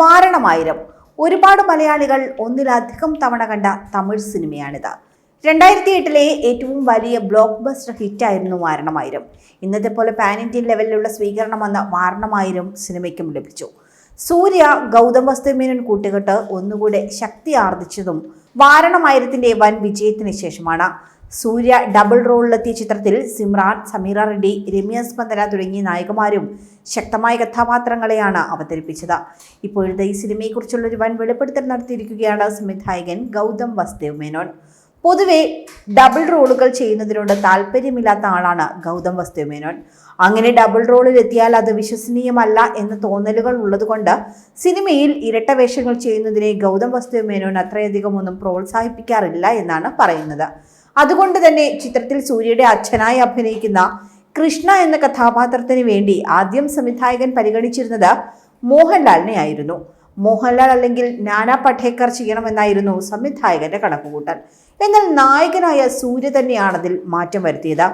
വാരണമായിരം. ഒരുപാട് മലയാളികൾ ഒന്നിലധികം തവണ കണ്ട തമിഴ് സിനിമയാണിത്. രണ്ടായിരത്തി എട്ടിലെ ഏറ്റവും വലിയ ബ്ലോക്ക് ബസ്റ്റർ ഹിറ്റായിരുന്നു വാരണമായിരം. ഇന്നത്തെ പോലെ പാൻ ഇന്ത്യൻ ലെവലിലുള്ള സ്വീകരണം വന്ന വാരണമായിരം സിനിമയ്ക്കും ലഭിച്ചു. സൂര്യ ഗൗതം വസ്തുമേനൻ കൂട്ടുകെട്ട് ഒന്നുകൂടെ ശക്തി ആർജിച്ചതും വാരണമായിരത്തിന്റെ വൻ വിജയത്തിന് ശേഷമാണ്. സൂര്യ ഡബിൾ റോളിലെത്തിയ ചിത്രത്തിൽ സിമ്രാൻ സമീറ റെഡ്ഡി രമ്യ സ്പന്ദന തുടങ്ങിയ നായകമാരും ശക്തമായ കഥാപാത്രങ്ങളെയാണ് അവതരിപ്പിച്ചത്. ഇപ്പോഴത്തെ ഈ സിനിമയെക്കുറിച്ചുള്ള ഒരു വൻ വെളിപ്പെടുത്തൽ നടത്തിയിരിക്കുകയാണ് സംവിധായകൻ ഗൗതം വസ്തേവ് മേനോൻ. പൊതുവെ ഡബിൾ റോളുകൾ ചെയ്യുന്നതിനോട് താല്പര്യമില്ലാത്ത ആളാണ് ഗൗതം വസ്തേവ് മേനോൻ. അങ്ങനെ ഡബിൾ റോളിൽ എത്തിയാൽ അത് വിശ്വസനീയമല്ല എന്ന തോന്നലുകൾ ഉള്ളതുകൊണ്ട് സിനിമയിൽ ഇരട്ട വേഷങ്ങൾ ചെയ്യുന്നതിനെ ഗൗതം വസ്തു മേനോൻ അത്രയധികം ഒന്നും പ്രോത്സാഹിപ്പിക്കാറില്ല എന്നാണ് പറയുന്നത്. അതുകൊണ്ട് തന്നെ ചിത്രത്തിൽ സൂര്യയുടെ അച്ഛനായി അഭിനയിക്കുന്ന കൃഷ്ണ എന്ന കഥാപാത്രത്തിന് വേണ്ടി ആദ്യം സംവിധായകൻ പരിഗണിച്ചിരുന്നത് മോഹൻലാലിനെ ആയിരുന്നു. മോഹൻലാൽ അല്ലെങ്കിൽ നാനാ പട്ടേക്കർ ചെയ്യണമെന്നായിരുന്നു സംവിധായകന്റെ കണക്കുകൂട്ടൽ. എന്നാൽ നായകനായ സൂര്യ തന്നെയാണ് അതിൽ മാറ്റം വരുത്തിയത്.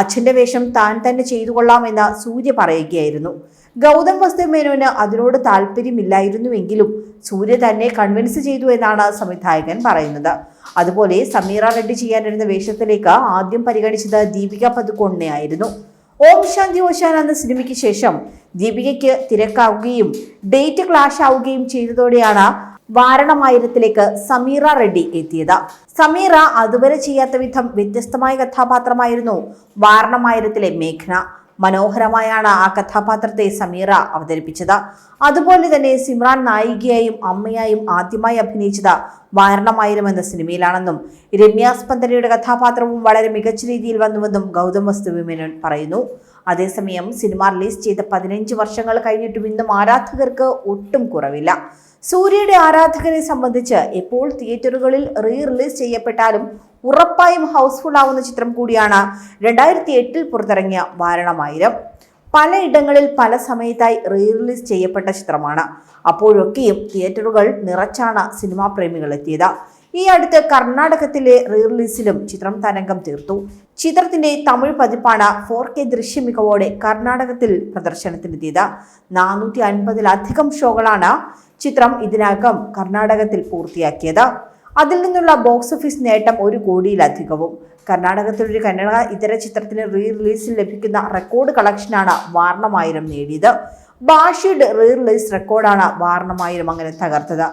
അച്ഛന്റെ വേഷം താൻ തന്നെ ചെയ്തു കൊള്ളാമെന്ന് സൂര്യ പറയുകയായിരുന്നു. ഗൗതം വസ്തു മേനോന് അതിനോട് താല്പര്യമില്ലായിരുന്നുവെങ്കിലും സൂര്യ തന്നെ കൺവിൻസ് ചെയ്തു എന്നാണ് സംവിധായകൻ പറയുന്നത്. അതുപോലെ സമീറ റെഡ്ഡി ചെയ്യാനിരുന്ന വേഷത്തിലേക്ക് ആദ്യം പരിഗണിച്ചത് ദീപിക പതുക്കോണിനെ ആയിരുന്നു ഓം ശാന്തി ഓശാൻ എന്ന സിനിമയ്ക്ക് ശേഷം ദീപികയ്ക്ക് തിരക്കാവുകയും ഡേറ്റ് ക്ലാഷ് ആവുകയും ചെയ്തതോടെയാണ് വാരണമായിരത്തിലേക്ക് സമീറ റെഡ്ഡി എത്തിയത്. സമീറ അതുവരെ ചെയ്യാത്ത വിധം വ്യത്യസ്തമായ കഥാപാത്രമായിരുന്നു വാരണമായിരത്തിലെ മേഘ്ന. മനോഹരമായാണ് ആ കഥാപാത്രത്തെ സമീറ അവതരിപ്പിച്ചത്. അതുപോലെ തന്നെ സിമ്രാൻ നായികയായും അമ്മയായും ആദ്യമായി അഭിനയിച്ചത് വാരണമായിരം എന്ന സിനിമയിലാണെന്നും രമ്യ സ്പന്ദനയുടെ കഥാപാത്രവും വളരെ മികച്ച രീതിയിൽ വന്നുവെന്നും ഗൗതം വസ്തുവിമേനോൻ പറയുന്നു. അതേസമയം സിനിമ റിലീസ് ചെയ്ത പതിനഞ്ച് വർഷങ്ങൾ കഴിഞ്ഞിട്ടും ഇന്നും ആരാധകർക്ക് ഒട്ടും കുറവില്ല. സൂര്യയുടെ ആരാധകരെ സംബന്ധിച്ച് എപ്പോൾ തിയേറ്ററുകളിൽ റീ റിലീസ് ചെയ്യപ്പെട്ടാലും ഉറപ്പായും ഹൗസ്ഫുൾ ആവുന്ന ചിത്രം കൂടിയാണ് രണ്ടായിരത്തി എട്ടിൽ പുറത്തിറങ്ങിയ വാരണമായിരം. പലയിടങ്ങളിൽ പല സമയത്തായി റീ റിലീസ് ചെയ്യപ്പെട്ട ചിത്രമാണ്. അപ്പോഴൊക്കെയും തിയേറ്ററുകൾ നിറച്ചാണ് സിനിമാ പ്രേമികൾ എത്തിയത് ഈ അടുത്ത് കർണാടകത്തിലെ റീ റിലീസിലും ചിത്രം തരംഗം തീർത്തു. ചിത്രത്തിന്റെ തമിഴ് പതിപ്പാണ് ഫോർ കെ ദൃശ്യമികവോടെ കർണാടകത്തിൽ പ്രദർശനത്തിനെത്തിയത്. നാനൂറ്റി അൻപതിലധികം ഷോകളാണ് ചിത്രം ഇതിനകം കർണാടകത്തിൽ പൂർത്തിയാക്കിയത്. അതിൽ നിന്നുള്ള ബോക്സ് ഓഫീസ് നേട്ടം ഒരു കോടിയിലധികവും. കർണാടകത്തിലൊരു കന്നഡ ഇതര ചിത്രത്തിന് റീ റിലീസിൽ ലഭിക്കുന്ന റെക്കോർഡ് കളക്ഷനാണ് വാർണമായിരം നേടിയത്. ഭാഷയുടെ റീ റിലീസ് റെക്കോർഡാണ് വാർണമായിരം അങ്ങനെ തകർത്തത്.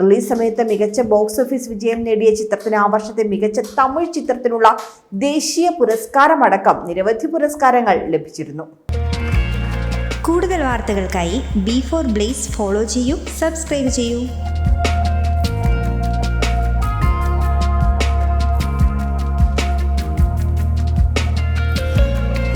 റിലീസ് സമയത്ത് മികച്ച ബോക്സ് ഓഫീസ് വിജയം നേടിയ ചിത്രത്തിന് ആ വർഷത്തെ മികച്ച തമിഴ് ചിത്രത്തിനുള്ള ദേശീയ പുരസ്കാരമടക്കം നിരവധി പുരസ്കാരങ്ങൾ ലഭിച്ചിരുന്നു. കൂടുതൽ വാർത്തകൾക്കായി ബി ഫോർ ബ്ലേസ് ഫോളോ ചെയ്യൂ സബ്സ്ക്രൈബ് ചെയ്യൂ.